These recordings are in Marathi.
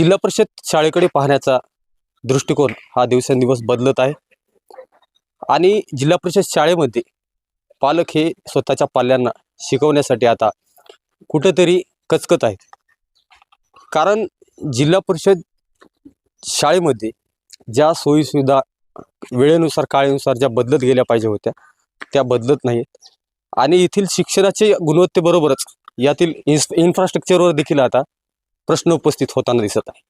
जिल्हा परिषद शाळेकडे पाहण्याचा दृष्टिकोन हा दिवसेंदिवस बदलत आहे. आणि जिल्हा परिषद शाळेमध्ये पालक हे स्वतःच्या पाल्यांना शिकवण्यासाठी आता कुठंतरी कचकत आहेत. कारण जिल्हा परिषद शाळेमध्ये ज्या सोयीसुविधा वेळेनुसार काळेनुसार ज्या बदलत गेल्या पाहिजे होत्या त्या बदलत नाहीत. आणि येथील शिक्षणाचे गुणवत्तेबरोबरच यातील इन्स इन्फ्रास्ट्रक्चरवर देखील आता प्रश्न उपस्थित होताना दिसत आहे.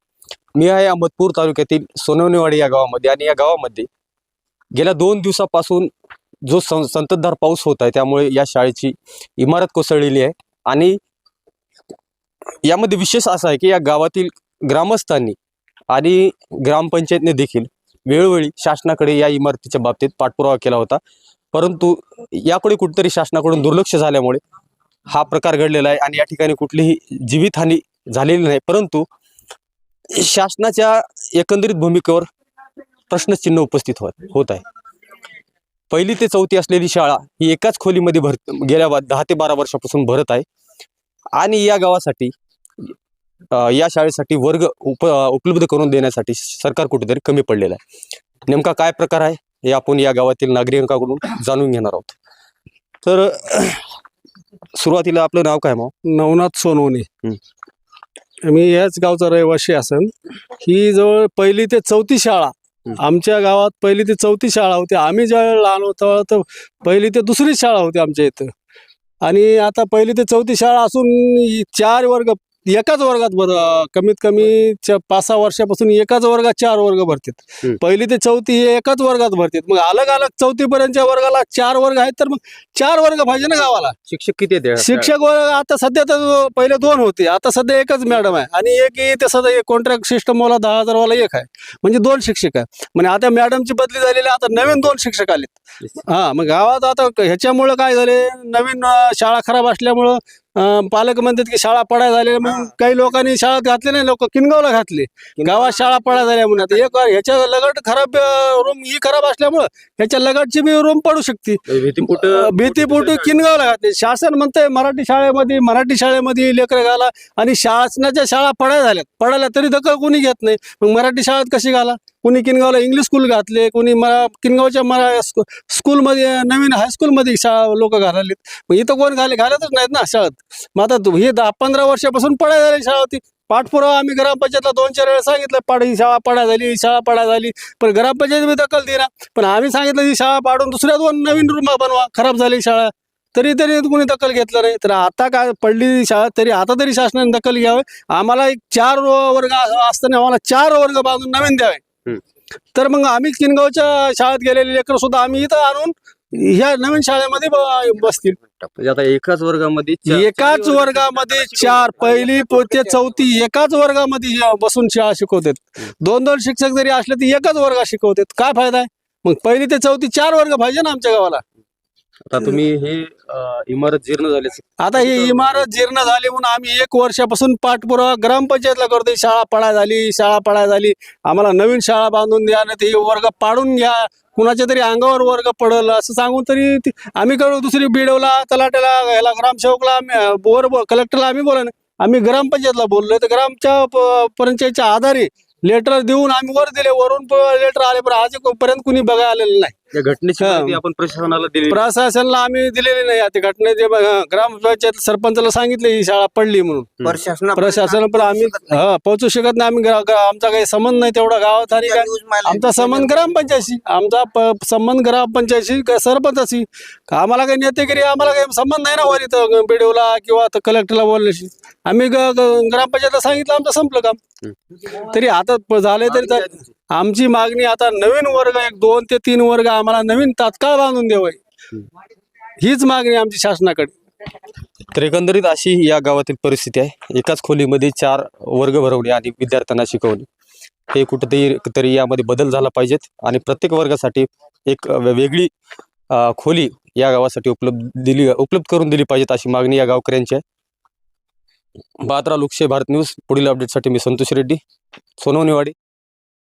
मी आहे अहमदपूर तालुक्यातील सोनवणेवाडी या गावामध्ये आणि या गावामध्ये गेल्या दोन दिवसापासून जो सं संततधार पाऊस होत आहे त्यामुळे या शाळेची इमारत कोसळलेली आहे. आणि यामध्ये विशेष असा आहे की या गावातील ग्रामस्थांनी आणि ग्रामपंचायतने देखील वेळोवेळी शासनाकडे या इमारतीच्या बाबतीत पाठपुरावा केला होता. परंतु याकडे कुठेतरी शासनाकडून दुर्लक्ष झाल्यामुळे हा प्रकार घडलेला आहे आणि या ठिकाणी कुठलीही जीवितहानी झालेली नाही. परंतु शासनाच्या एकंदरीत भूमिकेवर प्रश्नचिन्ह उपस्थित होत होत आहे. पहिली ते चौथी असलेली शाळा ही एकाच खोलीमध्ये भर गेल्या दहा ते बारा वर्षापासून भरत आहे. आणि या गावासाठी या शाळेसाठी वर्ग उप उपलब्ध करून देण्यासाठी सरकार कुठेतरी कमी पडलेलं आहे. नेमका काय प्रकार आहे हे आपण या गावातील नागरिकांकडून जाणून घेणार आहोत. तर सुरुवातीला आपलं नाव काय मग नवनाथ सोनवणे. मी याच गावचा रहिवासी असन. ही जवळ पहिली ते चौथी शाळा. आमच्या गावात पहिली ते चौथी शाळा होती. आम्ही ज्यावेळेला लहान होतो तर पहिली ते दुसरी शाळा होती आमच्या इथं. आणि आता पहिली ते चौथी शाळा असून चार वर्ग एकाच वर्गात बर कमीत कमी पाच सहा वर्षापासून एकाच वर्गात चार वर्ग भरतात. पहिली ते चौथी हे एकाच वर्गात भरतात. मग अलग अलग चौथी पर्यंतच्या वर्गाला चार वर्ग आहेत तर मग चार वर्ग पाहिजे ना गावाला. शिक्षक किती शिक्षक वर्ग आता सध्या तर पहिले दोन होते. आता सध्या एकच मॅडम आहे. आणि एक ते सध्या कॉन्ट्रॅक्ट सिस्टम वाला दहा हजार वाला एक आहे. म्हणजे दोन शिक्षक आहे. म्हणजे आता मॅडमची बदली झालेली आता नवीन दोन शिक्षक आलेत. हा मग गावात आता ह्याच्यामुळं काय झाले? नवीन शाळा खराब असल्यामुळं अं, पालक म्हणतात की शाळा पडाय झाल्या मग काही लोकांनी शाळेत घातले नाही लोक किनगावला घातले. गावात शाळा पडा झाल्या म्हणून. आता एक ह्याच्या लगट खराब रूम ही खराब असल्यामुळं ह्याच्या लगटची बी रूम पडू शकते. भीतीपुट भीतीपोटी किनगावला घातले. शासन म्हणतंय मराठी शाळेमध्ये मराठी शाळेमध्ये लेकर घाला आणि शासनाच्या शाळा पडाय झाल्यात पडायला तरी दखल कोणी घेत नाही. मग मराठी शाळेत कशी घाला? कोणी किनगावला इंग्लिश स्कूल घातले कोणी मरा किनगावच्या मरा स्कू- स्कूलमध्ये नवीन हायस्कूलमध्ये शाळा लोक घालालेत मग इथं कोण घाले घालतच नाहीत ना शाळेत. मग आता हे दहा पंधरा वर्षापासून पडाय झाली शाळा होती. पाठपुरावा आम्ही ग्रामपंचायतला दोन चार वेळा सांगितलं पाड ही शाळा पडा झाली ही शाळा पडा झाली. पण ग्रामपंचायत बी दखल दिला पण आम्ही सांगितलं ही शाळा पाडून दुसऱ्या दोन नवीन रूम बनवा खराब झाली शाळा. तरी तरी कोणी दखल घेतलं नाही. तर आता काय पडली शाळा तरी आता तरी शासनाने दखल घ्यावे. आम्हाला एक चार वर्ग असताना आम्हाला चार वर्ग बांधून नवीन द्यावे. तर मग आम्ही किनगावच्या शाळेत गेलेले लेकर सुद्धा आम्ही इथं आणून ह्या नवीन शाळेमध्ये ब- बसतील. म्हणजे आता एकाच वर्गामध्ये चा- एकाच वर्गामध्ये. चार पहिली प- ते चौथी एकाच वर्गामध्ये बसून शाळा शिकवतात. दोन दोन शिक्षक जरी असले तर एकाच वर्गात शिकवतात. काय फायदा आहे? मग पहिली ते चौथी चार वर्ग पाहिजे ना आमच्या गावाला. आता तुम्ही हे अ, इमारत जीर्ण झाली आता ही इमारत जीर्ण झाली म्हणून आम्ही एक वर्षापासून पाठपुरावा ग्रामपंचायतला करतोय. शाळा पडाय झाली शाळा पडाय झाली. आम्हाला नवीन शाळा बांधून द्या नाही ते वर्ग पाडून घ्या. कुणाच्या तरी अंगावर वर्ग पडल असं सांगून तरी ती- आम्ही करू दुसरी बिडवला तलाट्याला ह्याला ग्रामसेवकला आम्ही वर कलेक्टरला आम्ही बोला आम्ही ग्रामपंचायतला बोललोय. तर ग्रामच्या प- पंचायतच्या आधारे लेटर देऊन आम्ही वर दिले. वरून लेटर आले पण आजपर्यंत कुणी बघायला आलेलं नाही. या घटनेची हा. माहिती आपण प्रशासनाला दिली प्रशासनाला आम्ही दिलेली नाही. आता घटनेचे ब- हं, ग्रामपंचायत सरपंचाला सांगितले ही शाळा पडली म्हणून. प्रशासना प्रशासन पण आम्ही हा पोहोचू शकत नाही. आम्ही ग्रा- ग्रा- आमचा काही संबंध नाही तेवढा गावात आणि काय. आमचा संबंध ग्रामपंचायतशी. आमचा प- संबंध ग्रामपंचायतशी का सरपंचाशी. का आम्हाला काही नेतेगिरी आम्हाला काही संबंध नाही ना वर इथं बीडीओला किंवा आता कलेक्टरला बोलण्याशी. आम्ही ग- ग- ग्रामपंचायतला सांगितलं आमचं संपलं काम. तरी आता प- झालंय तरी चा- आमची मागणी आता नवीन वर्ग एक दोन ते तीन वर्ग आम्हाला नवीन तात्काळ बांधून द्यावं हीच मागणी आमची शासनाकडे. तर एकंदरीत अशी या गावातील परिस्थिती आहे. एकाच खोलीमध्ये चार वर्ग भरवणे आणि विद्यार्थ्यांना शिकवणे हे कुठेतरी तरी यामध्ये बदल झाला पाहिजेत आणि प्रत्येक वर्गासाठी एक वेगळी खोली या गावासाठी उपलब्ध दिली उपलब्ध करून दिली पाहिजेत अशी मागणी या गावकऱ्यांची आहे. बात्रा लोकशाही भारत न्यूज पुढील अपडेटसाठी मी संतोष रेड्डी सोनवनीवाडी